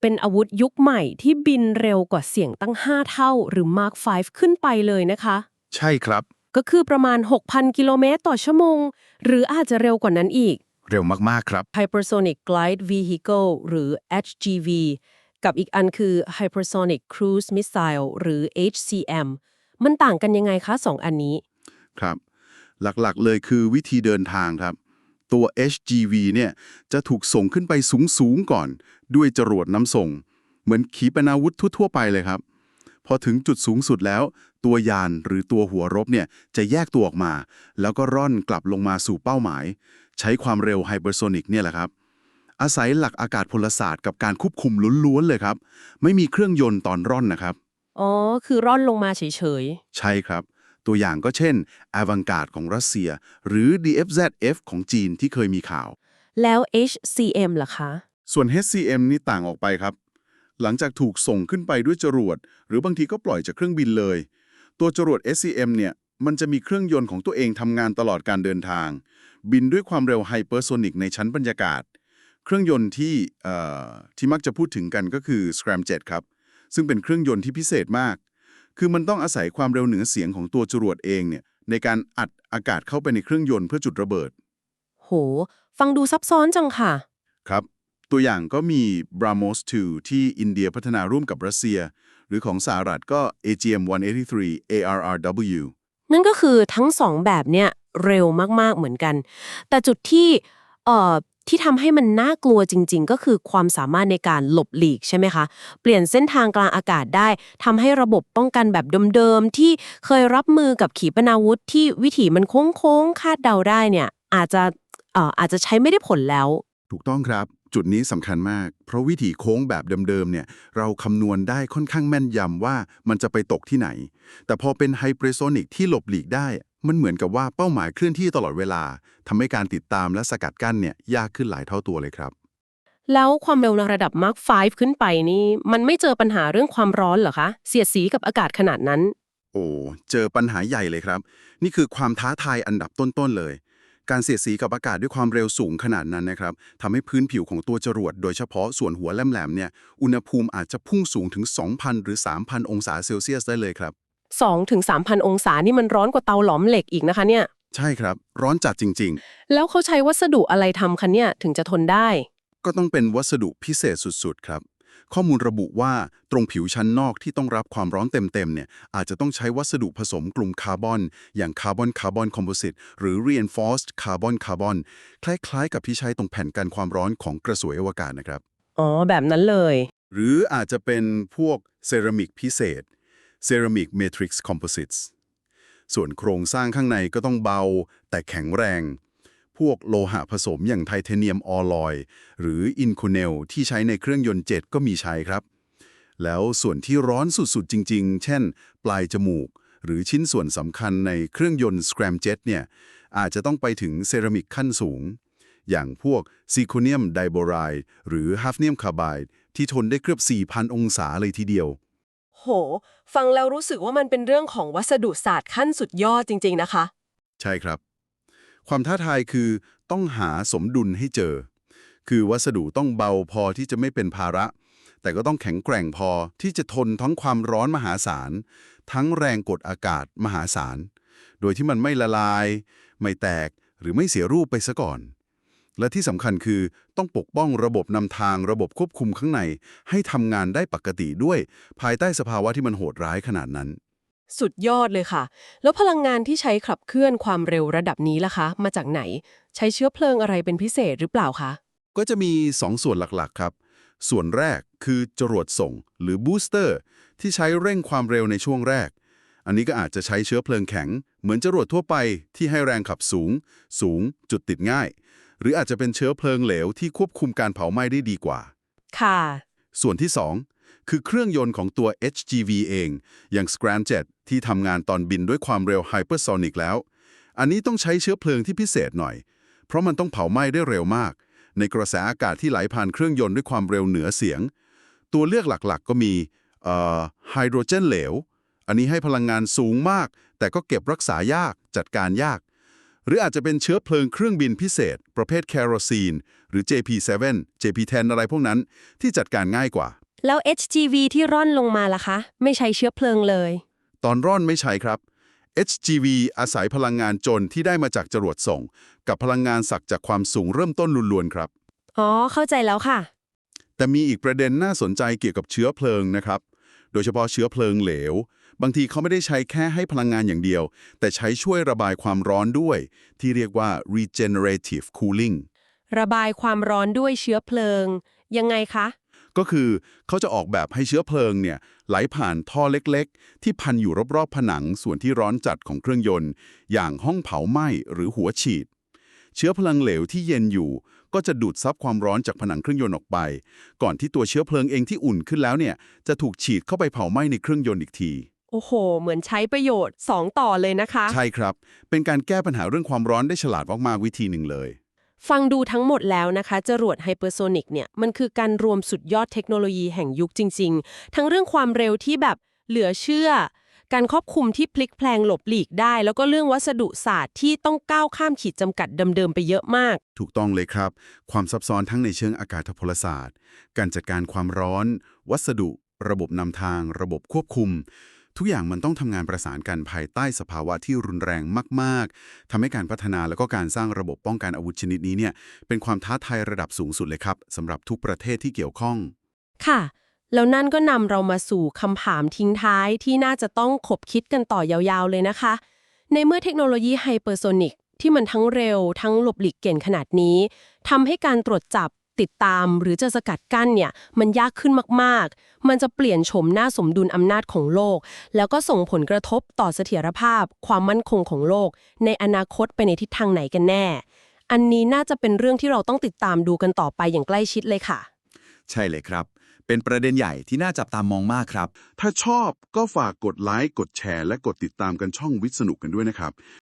เป็นอาวุธยุคใหม่ที่บินเร็วกว่าเสียงตั้ง 5 เท่า หรือ Mark 5 ขึ้นไปเลยนะคะ ใช่ครับ ก็คือประมาณ 6,000 กิโลเมตรต่อชั่วโมง หรืออาจจะเร็วกว่านั้นอีก เร็วมากๆครับ Hypersonic Glide Vehicle หรือ HGV กับอีกอันคือ Hypersonic Cruise Missile หรือ HCM มันต่างกันยังไงคะสองอันนี้ ครับ หลักๆเลยคือวิธีเดินทางครับ ตัว HGV เนี่ยจะถูกส่งขึ้นไปสูงๆก่อน ด้วยจรวดน้ำส่ง เหมือนขีปนาวุธทั่วๆไปเลยครับ พอถึงจุดสูงสุดแล้ว ตัวยานหรือตัวหัวรบเนี่ยจะแยกตัวออกมา แล้วก็ร่อนกลับลงมาสู่เป้าหมาย ใช้ความเร็วไฮเปอร์โซนิกเนี่ยแหละครับ อาศัยหลักอากาศพลศาสตร์กับการควบคุมล้วนๆเลยครับ ไม่มีเครื่องยนต์ตอนร่อนนะครับ อ๋อ คือร่อนลงมาเฉยใช่ครับ ตัวอย่างก็เช่น a v a n g a r d ของรัสเซีย หรือ DFZF ของจีนที่เคยมีข่าวๆแล้ว HCM ล่ะคะ ส่วน HCM นี่ต่างออกไปครับ หลังจากถูกส่งขึ้นไปด้วยจรวด หรือบางทีก็ปล่อยจากเครื่องบินเลย ตัวจรวด SCM เนี่ยมันจะมีเครื่องยนต์ของตัวเองทำงานตลอดการเดินทาง บินด้วยความเร็วไฮเปอร์โซนิกในชั้นบรรยากาศ เครื่องยนต์ที่เอ่อที่มักจะพูดถึงกันก็คือ Scramjet ครับซึ่งเป็นเครื่องยนต์ที่พิเศษมาก คือมันต้องอาศัยความเร็วเหนือเสียงของตัวจรวดเองเนี่ยในการอัดอากาศเข้าไปในเครื่องยนต์เพื่อจุดระเบิด โห ฟังดูซับซ้อนจังค่ะ ครับ ตัวอย่างก็มี BrahMos 2 ที่อินเดียพัฒนาร่วมกับรัสเซีย หรือของสหรัฐก็ AGM-183 ARRW นั่นก็คือทั้งสองแบบเนี่ยเร็วมากๆเหมือนกัน แต่จุดที่เอ่อ ที่ทำให้มันน่ากลัวจริง ๆ ก็คือความสามารถในการหลบหลีกใช่ไหมคะ เปลี่ยนเส้นทางกลางอากาศได้ทำให้ระบบป้องกันแบบเดิมๆ ที่เคยรับมือกับขีปนาวุธที่วิถีมันโค้งๆ คาดเดาได้เนี่ย อาจจะเอ่ออาจจะใช้ไม่ได้ผลแล้ว ถูกต้องครับ จุดนี้สำคัญมาก เพราะวิถีโค้งแบบเดิมๆเนี่ยเราคำนวณได้ค่อนข้างแม่นยำว่ามันจะไปตกที่ไหน แต่พอเป็นไฮเปอร์โซนิกที่หลบหลีกได้ มันเหมือนกับว่าเป้าหมายเคลื่อนที่ตลอดเวลาทำให้การติดตามและสกัดกั้นเนี่ยยากขึ้นหลายเท่าตัวเลยครับ แล้วความเร็วในระดับ Mark 5ขึ้นไปนี่ มันไม่เจอปัญหาเรื่องความร้อนเหรอคะ เสียดสีกับอากาศขนาดนั้น โอ้เจอปัญหาใหญ่เลยครับ นี่คือความท้าทายอันดับต้นๆเลย การเสียดสีกับอากาศด้วยความเร็วสูงขนาดนั้นนะครับทำให้พื้นผิวของตัวจรวด โดยเฉพาะส่วนหัวแหลมๆเนี่ยอุณหภูมิอาจจะพุ่งสูงถึง 2,000 หรือ 3,000 องศาเซลเซียสได้เลยครับ 2-3,000ถึง3,000องศานี่มันร้อนกว่าเตาหลอมเหล็กอีกนะคะเนี่ย ใช่ครับ ร้อนจัดจริง แล้วเขาใช้วัสดุอะไรทำคะเนี่ยถึงจะทนได้ ๆ ก็ต้องเป็นวัสดุพิเศษสุดๆ ครับ ข้อมูลระบุว่าตรงผิวชั้นนอกที่ต้องรับความร้อนเต็มๆเนี่ยอาจจะต้องใช้วัสดุผสมกลุ่มคาร์บอน อย่างคาร์บอนคาร์บอนคอมโพสิตหรือ reinforced carbon carbon คล้ายๆ กับที่ใช้ตรงแผ่นกันความร้อนของกระสวยอวกาศนะครับ อ๋อแบบนั้นเลย หรืออาจจะเป็นพวกเซรามิกพิเศษ Ceramic Matrix Composites ส่วนโครงสร้างข้างในก็ต้องเบา แต่แข็งแรง พวกโลหะผสมอย่างไทเทเนียมออลอย หรืออินโคเนลที่ใช้ในเครื่องยนต์เจ็ตก็มีใช้ครับ แล้วส่วนที่ร้อนสุดๆจริง ๆ เช่น ปลายจมูก หรือชิ้นส่วนสำคัญในเครื่องยนต์ Scramjet เนี่ยอาจจะต้องไปถึงเซรามิกขั้นสูง อย่างพวกซิโคเนียมไดโบไรด์หรือฮัฟเนียมคาร์บายที่ทนได้เกือบ 4,000 องศาเลยทีเดียว โห ฟังแล้วรู้สึกว่ามันเป็นเรื่องของวัสดุศาสตร์ขั้นสุดยอดจริง ๆ นะคะ ใช่ครับ ความท้าทายคือต้องหาสมดุลให้เจอ คือวัสดุต้องเบาพอที่จะไม่เป็นภาระ แต่ก็ต้องแข็งแกร่งพอที่จะทนทั้งความร้อนมหาศาล ทั้งแรงกดอากาศมหาศาล โดยที่มันไม่ละลาย ไม่แตกหรือไม่เสียรูปไปซะก่อน และที่สำคัญคือต้องปกป้องระบบนำทางระบบควบคุมข้างใน ให้ทำงานได้ปกติด้วย ภายใต้สภาวะที่มันโหดร้ายขนาดนั้น สุดยอดเลยค่ะ แล้วพลังงานที่ใช้ขับเคลื่อนความเร็วระดับนี้ล่ะคะ มาจากไหน ใช้เชื้อเพลิงอะไรเป็นพิเศษหรือเปล่าคะ ก็จะมี 2 ส่วนหลักๆครับ ส่วนแรกคือจรวดส่ง หรือบูสเตอร์ที่ใช้เร่งความเร็วในช่วงแรก อันนี้ก็อาจจะใช้เชื้อเพลิงแข็ง เหมือนจรวดทั่วไปที่ให้แรงขับสูง สูง จุดติดง่าย หรืออาจจะเป็นเชื้อเพลิงเหลวที่ควบคุมการเผาไหม้ได้ดีกว่า ค่ะ ส่วนที่ 2 คือเครื่องยนต์ของตัว HGV เอง อย่าง Scramjet ที่ทำงานตอนบินด้วยความเร็ว Hypersonic แล้ว อันนี้ต้องใช้เชื้อเพลิงที่พิเศษหน่อย เพราะมันต้องเผาไหม้ได้เร็วมาก ในกระแสอากาศที่ไหลผ่านเครื่องยนต์ด้วยความเร็วเหนือเสียง ตัวเลือกหลักๆ ก็มีเอ่อไฮโดรเจนเหลว อันนี้ให้พลังงานสูงมาก แต่ก็เก็บรักษายากจัดการยากห รืออาจจะเป็นเชื้อเพลิงเครื่องบินพิเศษ ประเภทแคโรซีน หรือ JP7 JP10 อะไรพวกนั้น ที่จัดการง่ายกว่า แล้ว HGV ที่ร่อนลงมาล่ะคะ ไม่ใช้เชื้อเพลิงเลย ตอนร่อนไม่ใช้ครับ HGV อาศัยพลังงานจนที่ได้มาจากจรวดส่ง กับพลังงานสักจากความสูงเริ่มต้นล้วนๆครับ อ๋อ เข้าใจแล้วค่ะ แต่มีอีกประเด็นน่าสนใจเกี่ยวกับเชื้อเพลิงนะครับ โดยเฉพาะเชื้อเพลิงเหลว บางทีเขาไม่ได้ใช้แค่ให้พลังงานอย่างเดียว แต่ใช้ช่วยระบายความร้อนด้วย ที่เรียกว่า regenerative cooling ระบายความร้อนด้วยเชื้อเพลิง ยังไงคะ ก็คือเขาจะออกแบบให้เชื้อเพลิงเนี่ยไหลผ่านท่อเล็กๆ ที่พันอยู่รอบๆผนังส่วนที่ร้อนจัดของเครื่องยนต์ อย่างห้องเผาไหม้หรือหัวฉีด เชื้อพลังเหลวที่เย็นอยู่ ก็จะดูดซับความร้อนจากผนังเครื่องยนต์ออกไป ก่อนที่ตัวเชื้อเพลิงเองที่อุ่นขึ้นแล้วเนี่ยจะถูกฉีดเข้าไปเผาไหม้ในเครื่องยนต์อีกที โอ้โห เหมือนใช้ประโยชน์ 2 ต่อเลยนะคะ ใช่ครับ เป็นการแก้ปัญหาเรื่องความร้อนได้ฉลาดมากๆวิธีหนึ่งเลย ฟังดูทั้งหมดแล้วนะคะ จรวดไฮเปอร์โซนิกเนี่ย มันคือการรวมสุดยอดเทคโนโลยีแห่งยุคจริง ๆ ทั้งเรื่องความเร็วที่แบบเหลือเชื่อ การควบคุมที่พลิกแพลงหลบหลีกได้ แล้วก็เรื่องวัสดุศาสตร์ที่ต้องก้าวข้ามขีดจำกัดเดิมๆไปเยอะมาก ถูกต้องเลยครับ ความซับซ้อนทั้งในเชิงอากาศพลศาสตร์ การจัดการความร้อน วัสดุ ระบบนำทาง ระบบควบคุม ทุกอย่างมันต้องทำงานประสานกันภายใต้สภาวะที่รุนแรงมาก ๆทำให้การพัฒนาแล้วก็การสร้างระบบป้องกันอาวุธชนิดนี้เนี่ยเป็นความท้าทายระดับสูงสุดเลยครับสำหรับทุกประเทศที่เกี่ยวข้อง ค่ะ แล้วนั่นก็นำเรามาสู่คำถามทิ้งท้ายที่น่าจะต้องขบคิดกันต่อยาวๆเลยนะคะ ในเมื่อเทคโนโลยีไฮเปอร์โซนิกที่มันทั้งเร็วทั้งหลบหลีกเก่งขนาดนี้ทำให้การตรวจจับ ติดตามหรือจะสกัดกั้นเนี่ยมันยากขึ้นมากๆ มันจะเปลี่ยนโฉมหน้าสมดุลอำนาจของโลก แล้วก็ส่งผลกระทบต่อเสถียรภาพ ความมั่นคงของโลก ในอนาคตไปในทิศทางไหนกันแน่ อันนี้น่าจะเป็นเรื่องที่เราต้องติดตามดูกันต่อไปอย่างใกล้ชิดเลยค่ะ ใช่เลยครับ เป็นประเด็นใหญ่ที่น่าจับตามองมากครับ ถ้าชอบก็ฝากกดไลค์กดแชร์ และกดติดตามกันช่องวิทย์สนุกกันด้วยนะครับ